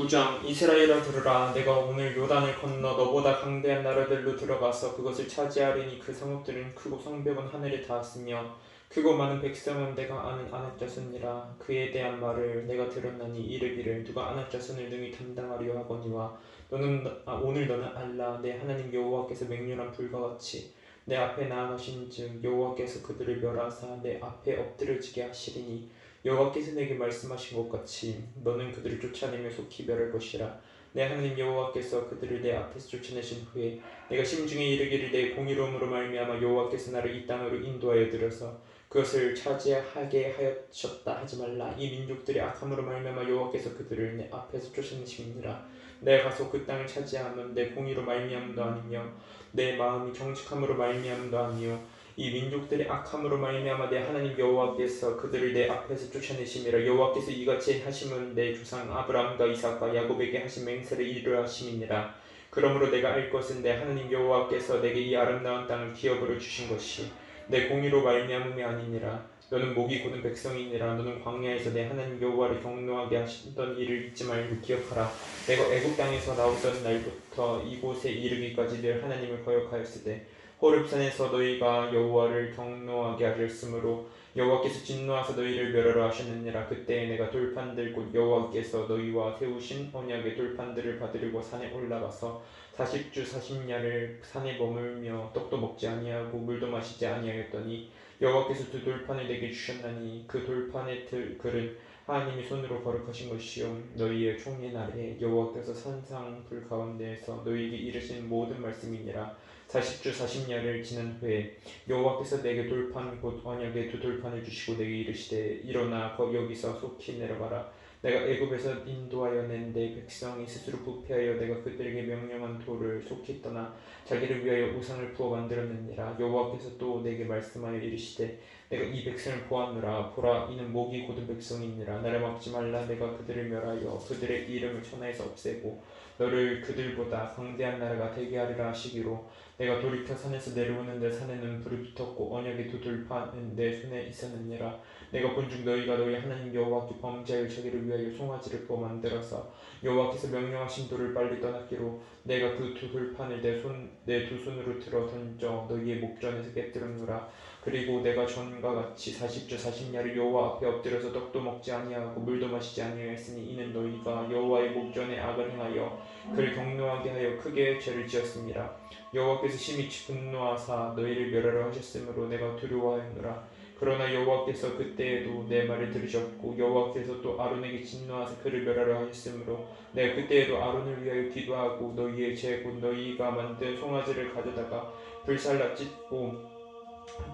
9장 이스라엘아 들으라. 내가 오늘 요단을 건너 너보다 강대한 나라들로 들어가서 그것을 차지하리니 그 성읍들은 크고 성벽은 하늘에 닿았으며 크고 많은 백성은 내가 아는 아낙 자손이라. 그에 대한 말을 내가 들었나니 이르기를 누가 아낙 자손을 능히 담당하려 하거니와 너는 아, 오늘 너는 알라. 내 하나님 여호와께서 맹렬한 불과 같이 내 앞에 나아가신즉 여호와께서 그들을 멸하사 내 앞에 엎드려지게 하시리니 여호와께서 내게 말씀하신 것 같이 너는 그들을 쫓아내며 속히 멸할 것이라. 내 하나님 여호와께서 그들을 내 앞에서 쫓아내신 후에 내가 심중에 이르기를 내 공의로움으로 말미암아 여호와께서 나를 이 땅으로 인도하여 들어서 그것을 차지하게 하였셨다. 하지 말라. 이 민족들이 악함으로 말미암아 여호와께서 그들을 내 앞에서 쫓아내심이니라 내가 가서 그 땅을 차지하면 내 공의로 말미암도 아니며 내 마음이 정직함으로 말미암도 아니요 이 민족들이 악함으로 말미암아 내 하나님 여호와께서 그들을 내 앞에서 쫓아내심이라 여호와께서 이같이 하심은 내 조상 아브라함과 이삭과 야곱에게 하신 맹세를 이루하심이니라. 그러므로 내가 알 것은 내 하나님 여호와께서 내게 이 아름다운 땅을 기업으로 주신 것이 내 공의로 말미암음이 아니니라. 너는 목이 고든 백성이니라. 너는 광야에서 내 하나님 여호와를 경노하게 하시던 일을 잊지 말고 기억하라. 내가 애굽 땅에서 나오던 날부터 이곳에 이르기까지 늘 하나님을 거역하였으되 호렙산에서 너희가 여호와를 경노하게 하셨으므로 여호와께서 진노하사 너희를 멸하러 하셨느니라. 그때에 내가 돌판들 곧 여호와께서 너희와 세우신 언약의 돌판들을 받으려고 산에 올라가서 사십 주 사십 야를 산에 머물며 떡도 먹지 아니하고 물도 마시지 아니하였더니 여호와께서 두 돌판을 내게 주셨나니 그 돌판의 들 글은 하나님이 손으로 거룩하신 것이요. 너희의 총리 날에 여호와께서 산상 불 가운데에서 너희에게 이르신 모든 말씀이니라 사십주 사십야를 지난 후에 여호와께서 내게 돌판 곧 언약의 두 돌판을 주시고 내게 이르시되 일어나 거 여기서 속히 내려가라. 내가 애굽에서 인도하여 낸 내 백성이 스스로 부패하여 내가 그들에게 명령한 돌을 속히 떠나 자기를 위하여 우상을 부어 만들었느니라. 여호와께서 또 내게 말씀하여 이르시되 내가 이 백성을 보았노라. 보라 이는 목이 고든 백성이니라. 나를 막지 말라. 내가 그들을 멸하여 그들의 이름을 천하에서 없애고 너를 그들보다 강대한 나라가 되게 하리라 하시기로 내가 돌이켜 산에서 내려오는데 산에는 불이 붙었고 언약의 두 돌판은 내 손에 있었느니라 내가 본즉 너희가 너희 하나님 여호와께 범죄하여 자기를 위하여 송아지를 부어 만들어서 여호와께서 명령하신 돌을 빨리 떠났기로 내가 그 두 돌판을 내 손 내 두 손으로 들어 던져 너희의 목전에서 깨뜨렸노라. 그리고 내가 전과 같이 사십주 사십야를 여호와 앞에 엎드려서 떡도 먹지 아니하고 물도 마시지 아니하였으니 이는 너희가 여호와의 목전에 악을 행하여 그를 경노하게 하여 크게 죄를 지었습니다. 여호와께서 심히 분노하사 너희를 멸하려 하셨으므로 내가 두려워하였노라 그러나 여호와께서 그때에도 내 말을 들으셨고 여호와께서 또 아론에게 진노하사 그를 멸하려 하셨으므로 내가 그때에도 아론을 위하여 기도하고 너희의 죄곧 너희가 만든 송아지를 가져다가 불살라 찢고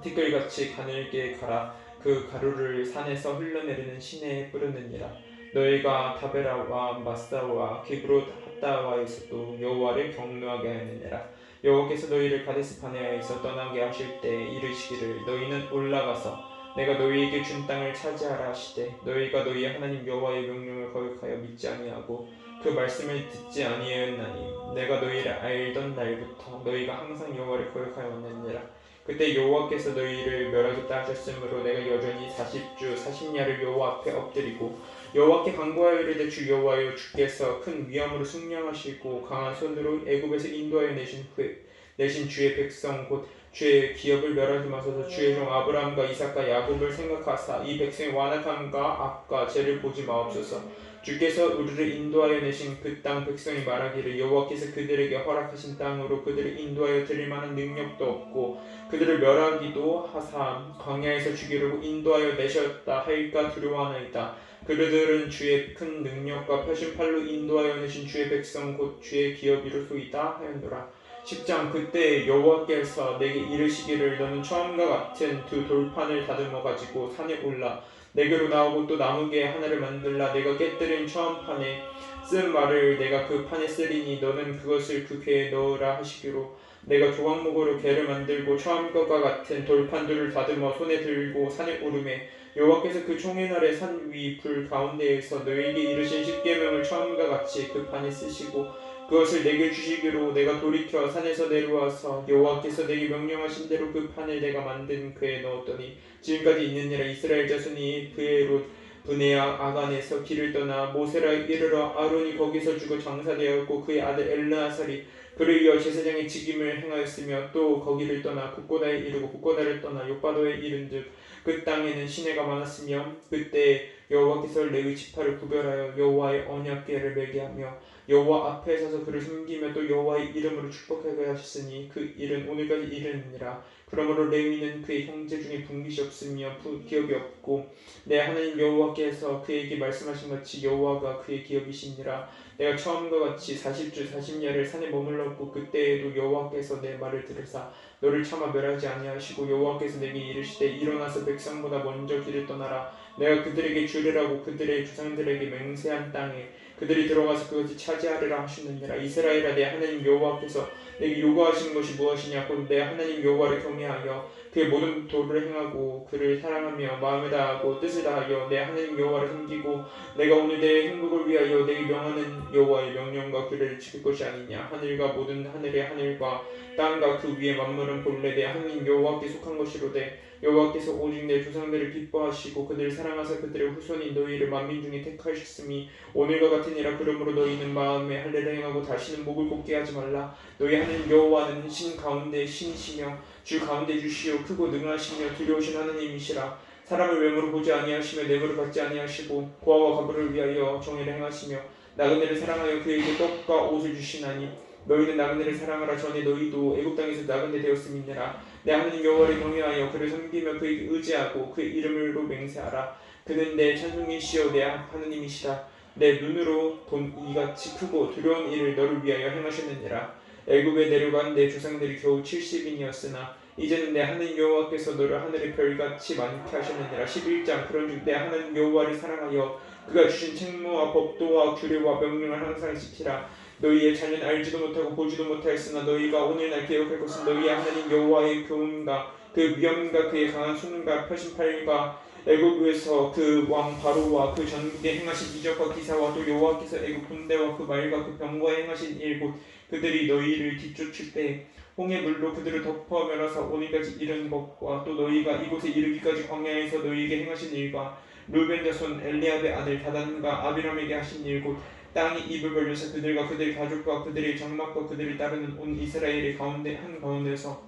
티끌같이 가늘게 갈아 그 가루를 산에서 흘러내리는 시내에 뿌렸느니라. 너희가 다베라와 마사와 기브롯 핫다와에서도 여호와를 경노하게 하였느니라 여호와께서 너희를 가데스 바네아에서 떠나게 하실 때 이르시기를 너희는 올라가서 내가 너희에게 준 땅을 차지하라 하시되 너희가 너희 하나님 여호와의 명령을 거역하여 믿지 아니하고 그 말씀을 듣지 아니하였나니 내가 너희를 알던 날부터 너희가 항상 여호와를 거역하여 왔느니라. 그때 여호와께서 너희를 멸하겠다 하셨으므로 내가 여전히 사십주 사십야를 여호와 앞에 엎드리고 여호와께 간구하여 이르되 주 여호와여 주께서 큰 위엄으로 승량하시고 강한 손으로 애굽에서 인도하여 내신 후에 내신 주의 백성 곧 주의 기업을 멸하지 마소서. 주의 종 아브라함과 이삭과 야곱을 생각하사 이 백성의 완악함과 악과 죄를 보지 마옵소서. 주께서 우리를 인도하여 내신 그 땅 백성이 말하기를 여호와께서 그들에게 허락하신 땅으로 그들을 인도하여 드릴 만한 능력도 없고 그들을 멸하기도 하사 광야에서 죽이려고 인도하여 내셨다 할까 두려워하나이다 그들은 주의 큰 능력과 펴신 팔로 인도하여 내신 주의 백성 곧 주의 기업이로소이다 하였노라. 10장 그때 여호와께서 내게 이르시기를 너는 처음과 같은 두 돌판을 다듬어 가지고 산에 올라 내게로 나오고 또 나무개 하나를 만들라. 내가 깨뜨린 처음 판에 쓴 말을 내가 그 판에 쓰리니 너는 그것을 그 궤에 넣으라 하시기로. 내가 조각목으로 개를 만들고 처음과 같은 돌판들을 다듬어 손에 들고 산에 오르매 여호와께서 그 총의 날에 산 위 불 가운데에서 너에게 이르신 십계명을 처음과 같이 그 판에 쓰시고 그것을 내게 주시기로 내가 돌이켜 산에서 내려와서 여호와께서 내게 명령하신 대로 그 판을 내가 만든 그에 넣었더니 지금까지 있느니라 이스라엘 자손이 그의로 분해야 아간에서 길을 떠나 모세라 이르러 아론이 거기서 죽어 장사되었고 그의 아들 엘르아살이 그를 이어 제사장의 직임을 행하였으며 또 거기를 떠나 북고다에 이르고 북고다를 떠나 욕바도에 이른즉 그 땅에는 시내가 많았으며 그때 여호와께서 레위 지파를 구별하여 여호와의 언약궤를 매게 하며 여호와 앞에 서서 그를 섬기며 또 여호와의 이름으로 축복하게 하셨으니 그 일은 오늘까지 이르느니라. 그러므로 레위는 그의 형제 중에 분깃이 없으며 부- 기업이 없고 내 하나님 여호와께서 그에게 말씀하신 같이 여호와가 그의 기업이시니라. 내가 처음과 같이 40주 40야를 산에 머물렀고 그때에도 여호와께서 내 말을 들으사 너를 차마 멸하지 아니하시고 여호와께서 내게 이르시되 일어나서 백성보다 먼저 길을 떠나라. 내가 그들에게 주리라고 그들의 조상들에게 맹세한 땅에 그들이 들어가서 그것을 차지하리라 하시느니라. 이스라엘아 내 하나님 여호와께서 내게 요구하시는 것이 무엇이냐? 곧내 하나님 여호와를 경외하여 그의 모든 도를 행하고 그를 사랑하며 마음을 다하고 뜻을 다하여 내 하나님 여호와를 섬기고 내가 오늘 내 행복을 위하여 내게 명하는 여호와의 명령과 그를 지킬 것이 아니냐. 하늘과 모든 하늘의 하늘과 땅과 그 위의 만물은 본래 내 하나님 여호와께 속한 것이로되 여호와께서 오직 내 조상들을 기뻐하시고 그들을 사랑하사 그들의 후손인 너희를 만민 중에 택하셨음이 오늘과 같으니라. 그러므로 너희는 마음에 할례를 행하고 다시는 목을 곱게 하지 말라. 너희 하나님 여호와는 신 가운데 신이시며 주 가운데 주시오. 크고 능하시며 두려우신 하나님이시라. 사람을 외모로 보지 아니하시며 내모를 받지 아니하시고 고아와 가부를 위하여 정의를 행하시며 나그네를 사랑하여 그에게 떡과 옷을 주시나니 너희는 나그네를 사랑하라. 전에 너희도 애굽 땅에서 나그네 되었음이니라. 내 하나님 여호와를 경외하여 그를 섬기며 그에게 의지하고 그의 이름으로 맹세하라. 그는 내 찬송이시여 내 하나님이시라. 내 눈으로 본 이같이 크고 두려운 일을 너를 위하여 행하셨느니라 애굽에 내려간 내 조상들이 겨우 70인이었으나 이제는 내 하나님 여호와께서 너를 하늘의 별같이 많게 하셨느니라. 11장 그런즉 내 하나님 여호와를 사랑하여 그가 주신 책무와 법도와 규례와 명령을 항상 지키라. 너희의 자녀는 알지도 못하고 보지도 못하였으나 너희가 오늘날 기억할 것은 너희의 하나님 여호와의 교훈과 그 위엄과 그의 강한 손과 펴신팔과 애굽에서 그 왕 바로와 그 전국에 행하신 이적과 기사와 또 여호와께서 애굽 군대와 그 말과 그 병거에 행하신 일곧 그들이 너희를 뒤쫓을 때 홍해 물로 그들을 덮어 멸하사 오늘까지 이른 것과 또 너희가 이곳에 이르기까지 광야에서 너희에게 행하신 일과 루벤 자손 엘리압의 아들 다단과 아비람에게 하신 일곧 땅이 입을 벌려서 그들과 그들의 가족과 그들의 장막과 그들을 따르는 온 이스라엘의 가운데 한 가운데서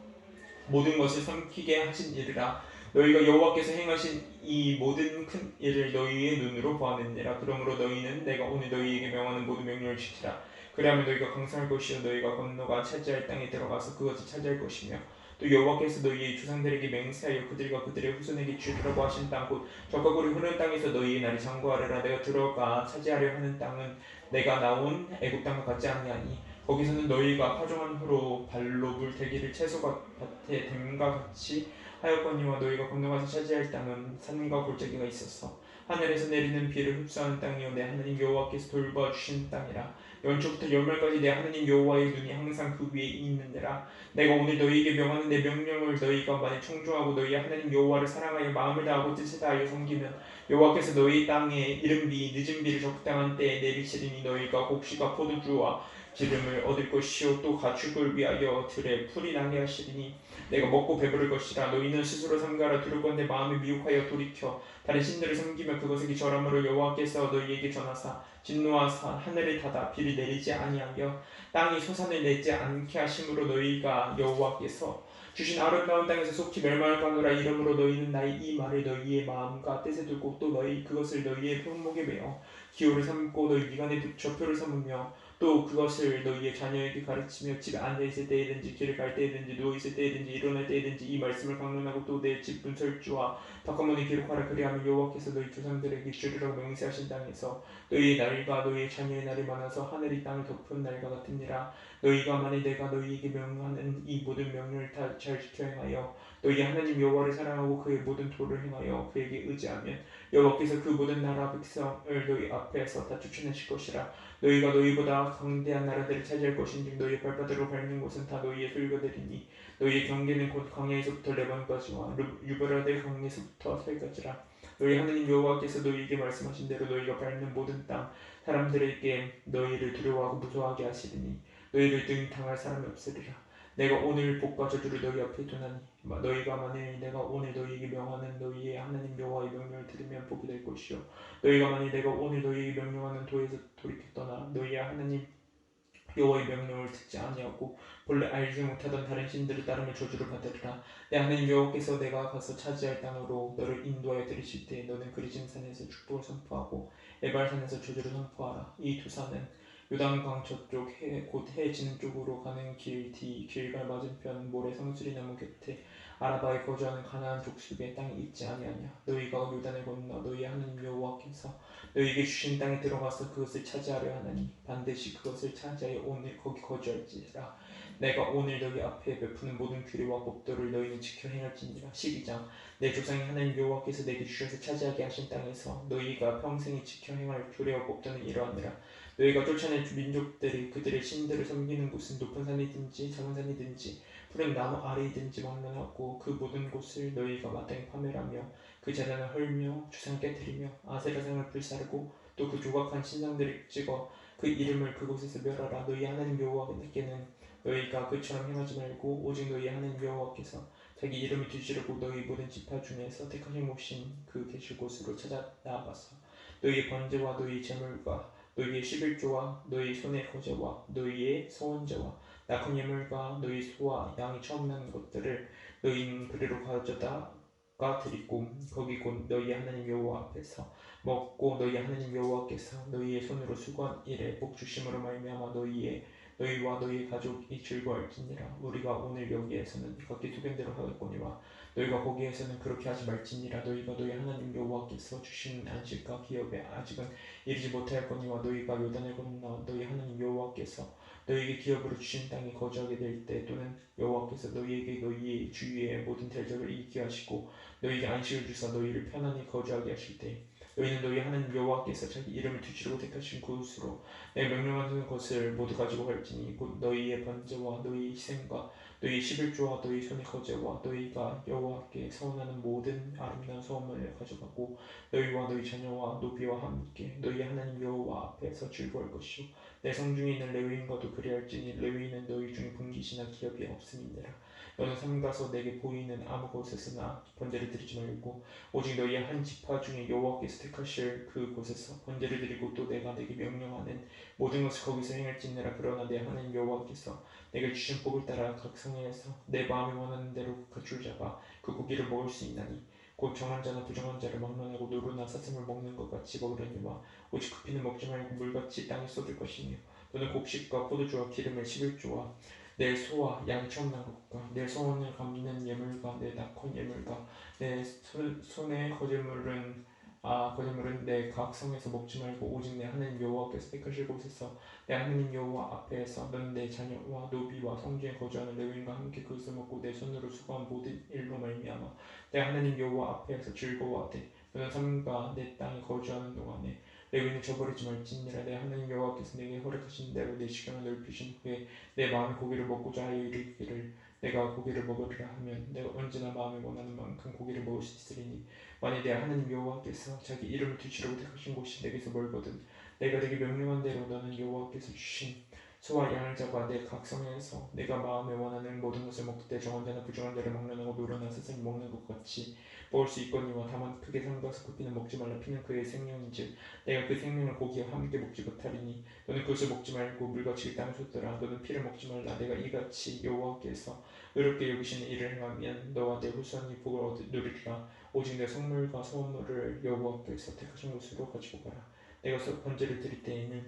모든 것을 삼키게 하신 일이라 너희가 여호와께서 행하신 이 모든 큰 일을 너희의 눈으로 보았느니라. 그러므로 너희는 내가 오늘 너희에게 명하는 모든 명령을 지키라. 그리하면 너희가 강성할 것이요 너희가 건너가 차지할 땅에 들어가서 그것을 차지할 것이며 또 여호와께서 너희의 조상들에게 맹세하여 그들과 그들의 후손에게 주리라고 하신 땅곧 적과 굴이 흐르는 땅에서 너희의 날이 장구하리라. 내가 들어가 차지하려 하는 땅은 내가 나온 애굽 땅과 같지 아니하니 거기서는 너희가 파종한 후로 발로 물 대기를 채소가 밭에 댐과 같이 하였거니와 너희가 건너가서 차지할 땅은 산과 골짜기가 있었어. 하늘에서 내리는 비를 흡수하는 땅이요 내 하나님 여호와께서 돌봐 주신 땅이라. 연초부터 열말까지 내 하나님 여호와의 눈이 항상 그 위에 있는데라. 내가 오늘 너희에게 명하는 내 명령을 너희가 만일 청중하고 너희 하나님 여호와를 사랑하여 마음을 다하고 뜻을 다하여 섬기면 여호와께서 너희 땅에 이른 비 늦은 비를 적당한 때에 내리시리니 너희가 곡식과 포도주와 기름을 얻을 것이요 또 가축을 위하여 들에 풀이 나게 하시리니 내가 먹고 배부를 것이라 너희는 스스로 삼가라 두려건대 마음이 미혹하여 돌이켜 다른 신들을 섬기며 그것에게 절함으로 여호와께서 너희에게 전하사 진노하사 하늘을 닫아 비를 내리지 아니하여 땅이 소산을 내지 않게 하심으로 너희가 여호와께서 주신 아름다운 땅에서 속히 멸망하노라 이러므로 너희는 나의 이 말을 너희의 마음과 뜻에 두고 또 너희 그것을 너희의 품목에 매어 기호를 삼고 너희 미간에 좌표를 삼으며 또 그것을 너희의 자녀에게 가르치며 집에 앉아 있을 때이든지 길을 갈 때이든지 누워 있을 때이든지 일어날 때이든지 이 말씀을 강론하고 또 내집 문설주와 바깥문에 기록하라. 그리하면 여호와께서 너희 조상들에게 주리라고 맹세하신 땅에서 너희의 날과 너희의 자녀의 날이 많아서 하늘이 땅을 덮은 날과 같으니라 너희가 만일 내가 너희에게 명하는 이 모든 명령을 다 잘 지켜 행하여 너희 하나님 여호와를 사랑하고 그의 모든 도를 행하여 그에게 의지하면 여호와께서 그 모든 나라 백성을 너희 앞에서 다 쫓아내실 것이라. 너희가 너희보다 강대한 나라들을 차지할 것인지 너희의 발바닥으로 밟는 곳은 다 너희의 소유가되리니 너희의 경계는 곧 광야에서부터 레반까지와 유브라데 강에서부터 살까지라. 너희 하나님 여호와께서 너희에게 말씀하신 대로 너희가 밟는 모든 땅 사람들에게 너희를 두려워하고 무서워하게 하시리니 너희를 등당할 사람이 없으리라. 내가 오늘 복과 저주를 너희 앞에 두나니 마- 너희가 만일 내가 오늘 너희에게 명하는 너희의 하나님 여호와의 명령을 들으면 복이 될 것이요. 너희가 만일 내가 오늘 너희에게 명령하는 도에서 돌이켜 떠나 너희의 하나님 여호와의 명령을 듣지 아니하고 본래 알지 못하던 다른 신들을 따르며 저주를 받으리라. 내 하나님 여호와께서 내가 가서 차지할 땅으로 너를 인도하여 들이실 때 너는 그리진 산에서 축복을 선포하고 에발산에서 저주를 선포하라. 이 두 산은 요단강 저쪽 해, 곧 해지는 쪽으로 가는 길 뒤 길갈 맞은편 모래 성수리 나무 곁에 아라바에 거주하는 가나안 족속의 땅이 있지 아니하냐. 너희가 요단을 건너 너희 하나님 여호와께서 너희에게 주신 땅에 들어가서 그것을 차지하려 하나니 반드시 그것을 차지하여 오늘 거기 거주할지라. 내가 오늘 너희 앞에 베푸는 모든 규례와 법도를 너희는 지켜 행할지니라. 12장 내 조상의 하나님 여호와께서 내게 주셔서 차지하게 하신 땅에서 너희가 평생에 지켜 행할 규례와 법도는 이러하니라 너희가 쫓아낸 민족들이 그들의 신들을 섬기는 곳은 높은 산이든지 작은 산이든지 푸른 나무 아래이든지 막론하고 그 모든 곳을 너희가 마땅히 파멸하며 그 재단을 헐며 주상을 깨뜨리며 아세라상을 불사르고 또 그 조각한 신상들을 찍어 그 이름을 그곳에서 멸하라. 너희 하나님 여호와께는 너희가 그처럼 행하지 말고 오직 너희 하나님 여호와께서 자기 이름을 두시려고 너희 모든 지파 중에서 택하신 모신 그 계실 곳으로 찾아 나아가서 너희의 번제와 너희 제물과 너희의 십일조와 너희 손의 거제와 너희의 소원제와 낙한 예물과 너희 소와 양이 처음 나는 것들을 너희는 그리로 가져다가 드리고 거기 곧 너희 하나님 여호와 앞에서 먹고 너희 하나님 여호와께서 너희의 손으로 수고한 일에 복 주심으로 말미암아 너희의 너희와 너희 가족이 즐거울지니라. 우리가 오늘 여기에서는 각기 소견대로 하겠거니와 너희가 거기에서는 그렇게 하지 말지니라 너희가 너희 하나님 여호와께서 주신 안식과 기업에 아직은 이르지 못할 거니와 너희가 요단을 건너 너희 하나님 여호와께서 너희에게 기업으로 주신 땅에 거주하게 될 때 또는 여호와께서 너희에게 너희의 주위의 모든 대적을 이기게 하시고 너희에게 안식을 주사 너희를 편안히 거주하게 하실 때 너희는 너희 하나님 여호와께서 자기 이름을 두시려고 택하신 그곳으로 내 명령하는 것을 모두 가지고 갈지니 곧 너희의 번제와 너희의 희생과 너희의 십일조와 너희 손의 거제와 너희가 여호와께 서원하는 모든 아름다운 소원을 가져가고 너희와 너희 자녀와 노비와 함께 너희 하나님 여호와 앞에서 즐거울 것이요. 내 성중에 있는 레위인과도 그리할지니 레위인은 너희 중에 분깃이나 기업이 없음이니라 너는 삼가서 내게 보이는 아무 곳에서나 번제를 드리지 말고 오직 너희의 한 지파 중에 여호와께서 택하실 그 곳에서 번제를 드리고 또 내가 내게 명령하는 모든 것을 거기서 행할지니라. 그러나 내 하나님 여호와께서 내게 주신 복을 따라 각 성에서 내 마음에 원하는 대로 그줄 잡아 그 고기를 먹을 수 있나니 곧 정한 자나 부정한 자를 막론하고 노루나 사슴을 먹는 것 같이 먹으려니와 오직 그 피는 먹지 말고 물같이 땅에 쏟을 것이며 또는 곡식과 포도주와 기름을 십일조와 내 소와 것과 내 소원을 갚는 예물과 내 낙헌 예물과 내 손- 손의 거제물은 아 거제물은 내 각 성에서 먹지 말고 오직 내 하나님 여호와께서 택하실 곳에서 내 하나님 여호와 앞에서 너는 내 자녀와 노비와 성중에 거주하는 레위인과 함께 그것을 먹고 내 손으로 수고한 모든 일로 말미암아 내 하나님 여호와 앞에서 즐거워하되 너는 삶과 내 땅에 거주하는 동안에 레위인을 저버리지 말지니라 내 하나님 여호와께서 내게 허락하신 대로 내 시간을 넓히신 후에 내 마음이 고기를 먹고자 하여 이르기를 내가 고기를 먹으리라 하면 내가 언제나 마음에 원하는 만큼 고기를 먹을 수 있으리니 만일 내 하나님 여호와께서 자기 이름을 두시려고 택하신 곳이 내게서 멀거든 내가 내게 명령한 대로 너는 여호와께서 주신 소와 양을 잡아 내 각성에서 내가 마음에 원하는 모든 것을 먹을 때 정한 자나 부정한 자를 막론하고 노려나 스승이 먹는 것 같이 먹을 수 있거니와 다만 크게 삼가서 그 피는 먹지 말라. 피는 그의 생명이지 내가 그 생명을 고기와 함께 먹지 못하리니 너는 그것을 먹지 말고 물같이 땅에 쏟더라. 너는 피를 먹지 말라. 내가 이같이 여호와께서 의롭게 여기시는 일을 행하면 너와 내 후손이 복을 얻 누리리라. 오직 내 성물과 소원물을 여호와께서 택하신 곳으로 가지고 가라. 내가 서- 번제를 드릴 때에는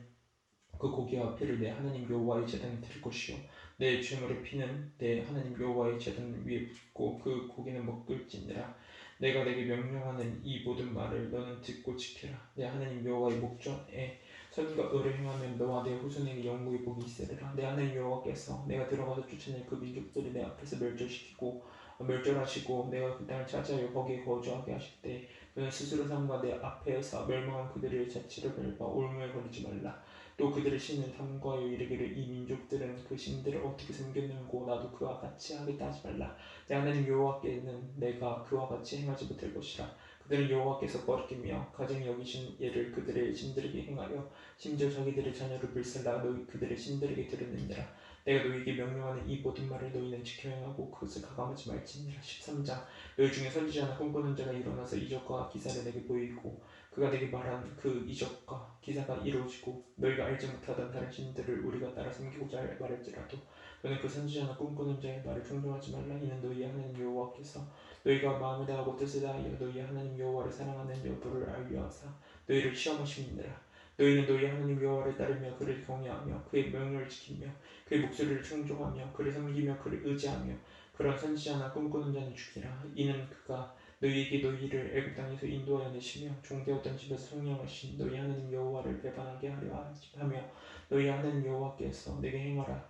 그 고기와 피를 내 하나님 여호와의 제단에 드릴 것이요. 내 죄물의 피는 내 하나님 여호와의 제단 위에 붓고 그 고기는 먹을지니라. 내가 내게 명령하는 이 모든 말을 너는 듣고 지키라. 내 하나님 여호와의 목전에 선과 의를 행하면 너와 내 후손에게 영구의 복이 있으리라. 내 하나님 여호와께서 내가 들어가서 쫓아낼 그 민족들이 내 앞에서 멸절시키고 멸절하시고 내가 그 땅을 차지하여 거기에 거주하게 하실 때 너는 스스로 삼가 내 앞에서 멸망한 그들의 자치를 밟아 올무에 걸리지 말라 또 그들의 신을 탐구하여 이르기를 이 민족들은 그 신들을 어떻게 섬겼는고 나도 그와 같이 하겠다 하지 말라. 내 하나님 여호와께는 내가 그와 같이 행하지 못할 것이라. 그들은 여호와께서 버리며 가증히 여기신 예를 그들의 신들에게 행하여 심지어 자기들의 자녀를 불살라 너희 그들의 신들에게 드러내니라. 내가 너희에게 명령하는 이 모든 말을 너희는 지켜야 하고 그것을 가감하지 말지니라. 13장. 너희 중에 선지자나 꿈꾸는 자가 일어나서 이적과 기사를 내게 보이고 그가 내게 말한 그 이적과 기사가 이루어지고 너희가 알지 못하던 다른 신들을 우리가 따라 섬기고자 말할지라도 너는 그 선지자나 꿈꾸는 자의 말을 충동하지 말라. 이는 너희의 하나님 여호와께서 너희가 마음을 다하고 뜻을 다하여 너희의 하나님 여호와를 사랑하는 여부를 알려 하사 너희를 시험하심이니라. 너희는 너희 하나님 여호와를 따르며 그를 경외하며 그의 명령을 지키며 그의 목소리를 충종하며 그를 섬기며 그를 의지하며 그런 선지자나 꿈꾸는 자는 죽이라. 이는 그가 너희에게 너희를 애굽 땅에서 인도하여 내시며 종되었던 집에서 성령하신 너희 하나님 여호와를 배반하게 하려 하며 너희 하나님 여호와께서 내게 행하라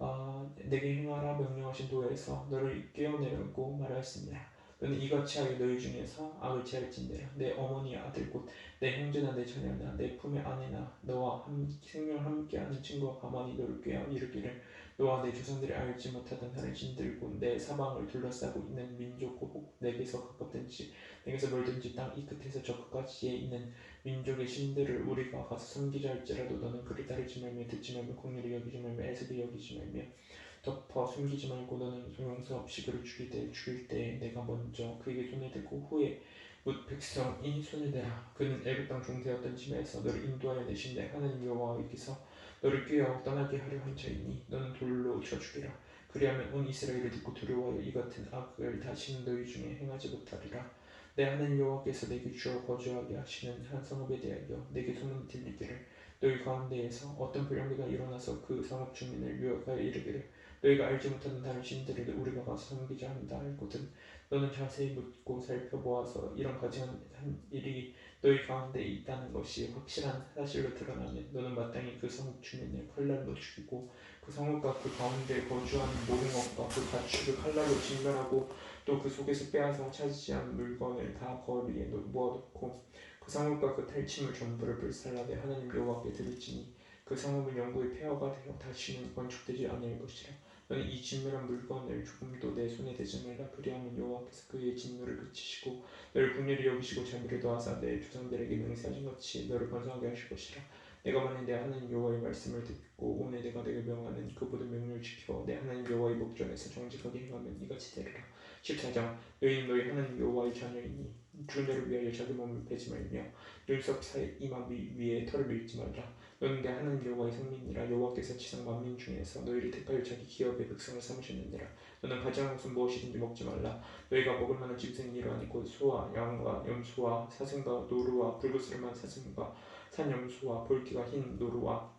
어, 내게 행하라 명령하신 도에서 너를 깨어내려고 말하였습니다. 너는 이같이 하여 너희 중에서 악을 취할진대라 내 어머니 아들 곧 내 형제나 내 자녀나 내 품의 아내나 너와 한, 생명을 함께하는 친구가 가만히 너를 꾀어 이르기를 너와 내 조상들이 알지 못하던 신들 곧내 사방을 둘러싸고 있는 민족 곧 내게서 가깝든지 내게서 멀든지 땅 이 끝에서 저 끝까지에 있는 민족의 신들을 우리가 가서 섬기자 할지라도 너는 그를 따르지 말며 듣지 말며 공유를 여기지 말며 애석히 여기지 말며 덮어 숨기지 말고 너는 용서 없이 그를 죽일 때 죽일 때 내가 먼저 그에게 손을 대고 후에 묻 백성이 대라 그는 애굽 땅 종되었던 집에서 너를 인도하여 내신데 하나님 여호와께서 너를 꾀어 떠나게 하려 한 자이니 너는 돌로 쳐 죽이라. 그리하면 온 이스라엘을 듣고 두려워하여 이 같은 악을 다시는 너희 중에 행하지 못하리라. 내 하나님 여호와께서 내게 주어 거주하게 하시는 한 성읍에 대하여 내게 소문이 들리기를 너희 가운데에서 어떤 불량대가 일어나서 그 성읍 주민을 유혹하여 이르기를 너희가 알지 못하는 다른 신들을 우리가 가서 섬기자 한다 알거든 너는 자세히 묻고 살펴보아서 이런 가증한 일이 너희 가운데 있다는 것이 확실한 사실로 드러나면 너는 마땅히 그 성읍 주민을 칼날로 죽이고 그 성읍과 그 가운데 거주하는 모든 것과 그 가축을 칼날로 진멸하고 또 그 속에서 빼앗아 차지한 물건을 다 거리에 모아놓고 그 성읍과 그 탈취물 전부를 불살라내 하나님 여호와께 드릴지니 그 성읍은 영구의 폐허가 되어 다시는 건축되지 아니할 것이라 너는 이 진멸한 물건을 조금도 내 손에 대지 말라 그리하면 여호와께서 그의 진노를 그치시고 너를 국률이 여기시고 자비를 더하사 내 조상들에게 맹세하신 것이 너를 건성하게 하실 것이라. 내가 만일 내 하나님 여호와의 말씀을 듣고 오늘 내가 내게 명하는 그 모든 명령을 지켜 내 하나님 여호와의 목전에서 정직하게 행하면 이같이 되리라. 14장 너희는 너희 하나님 여호와의 자녀이니 주녀를 위하여 자기 몸을 베지 말며 눈썹 사이 이마 위에 털을 밀지 말라. 너는 내 하나님 여호와의 성민이라 여호와께서 지상 만민 중에서 너희를 택하여 자기 기업의 백성을 삼으셨느니라. 너는 가지한 것은 무엇이든지 먹지 말라. 너희가 먹을 만한 짐승이 이러하니 곧 소와 양과 염소와 사슴과 노루와 불구스름한 사슴과 산염소와 볼기가 흰 노루와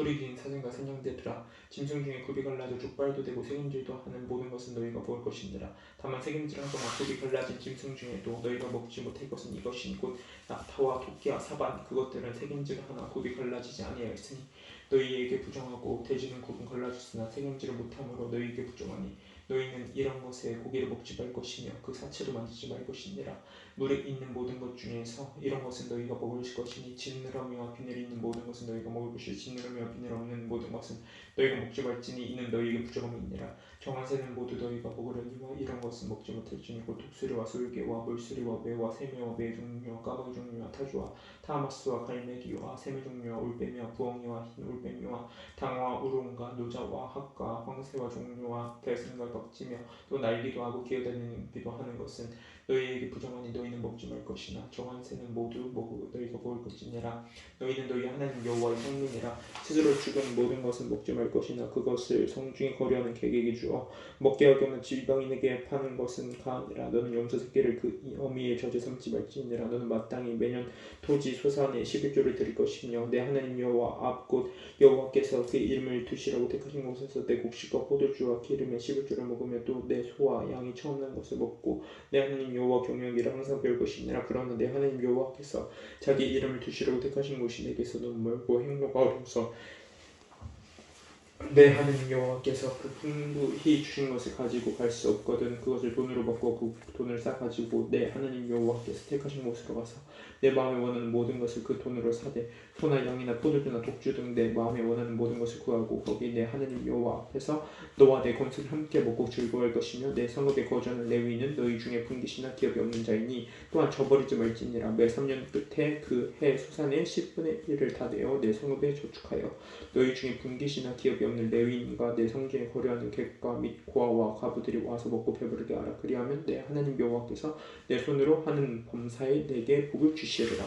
뿌리 긴 사슴과 산양대들아 짐승 중에 굽이 갈라져 족발도 되고 색임질도 하는 모든 것은 너희가 먹을 것이니라. 다만 것과 굽이 갈라진 짐승 중에도 너희가 먹지 못할 것은 이것이니 곧 낙타와 토끼와 사반 그것들은 색임질 하나 굽이 갈라지지 아니하였으니 너희에게 부정하고 돼지는 굽은 갈라졌으나 색임질을 못함으로 너희에게 부정하니 너희는 이런 것에 고기를 먹지 말 것이며 그 사체도 만지지 말 것이니라. 물에 있는 모든 것 중에서 이런 것은 너희가 먹을 것이니 지느러미와 비늘 있는 모든 것은 너희가 먹을 것이요 지느러미와 비늘 없는 모든 것은 너희가 먹지 말지니 이는 너희에게 부정함이니라. 정한 새는 모두 너희가 먹으려니와 이런 것은 먹지 못할지니 곧 독수리와 솔개와 물수리와 매와 새매와 매 종류와 까마귀 종류와 타주와 타마스와 갈매기와 새매 종류와 올빼미와 부엉이와 흰 올빼미와 당화와 우롱과 노자와 학과 황새와 종류와 대승과 덕지며 또 날기도 하고 기어다니기도 하는 것은 너희에게 부정하니 너희는 먹지 말 것이나 정한 새는 모두 먹고 너희가 먹을 것이니라. 너희는 너희 하나님 여호와의 성민이라. 스스로 죽은 모든 것은 먹지 말 것이나 그것을 성중에 거려하는 객에게 주어 먹게 하려면 질병인에게 파는 것은 가아니라. 너는 염소 새끼를 그 어미의 젖에 삼지 말지니라. 너는 마땅히 매년 토지 소산에 11조를 드릴 것이며 내 하나님 여호와 앞곧 여호와께서 그 이름을 두시라고 택하신 곳에서 내 곡식과 포도주와 기름에 11조를 먹으며 또 내 소와 양이 처음 난 것을 먹고 내 하나님 여호와 경영이라 항상 별 것이니라 그러나 내 하나님 여호와께서 자기 이름을 두시라고 택하신 곳이 내게서 너무 멀고 행로가 어려워서 내 하느님 여호와께서 그 풍부히 주신 것을 가지고 갈 수 없거든 그것을 돈으로 받고 그 돈을 싸 가지고 내 하느님 여호와께서 택하신 곳으로 가서 내 마음에 원하는 모든 것을 그 돈으로 사되 소나 양이나 포도주나 독주 등 내 마음에 원하는 모든 것을 구하고 거기 내 하느님 여호와 앞에서 너와 내 건슬을 함께 먹고 즐거워할 것이며 내 성읍에 거주하는 레위인은 너희 중에 분깃이나 기업이 없는 자이니 또한 저버리지 말지니라. 매 3년 끝에 그해 수산의 10분의 1을 다 내어 내 성읍에 저축하여 너희 중에 분깃이나 기업이 없는 레위인과 내 성전에 거류하는 객과 및 고아와 과부들이 와서 먹고 배부르게 하라. 그리하면 내 하나님 여호와께서 내 손으로 하는 범사에 내게 복을 주시리라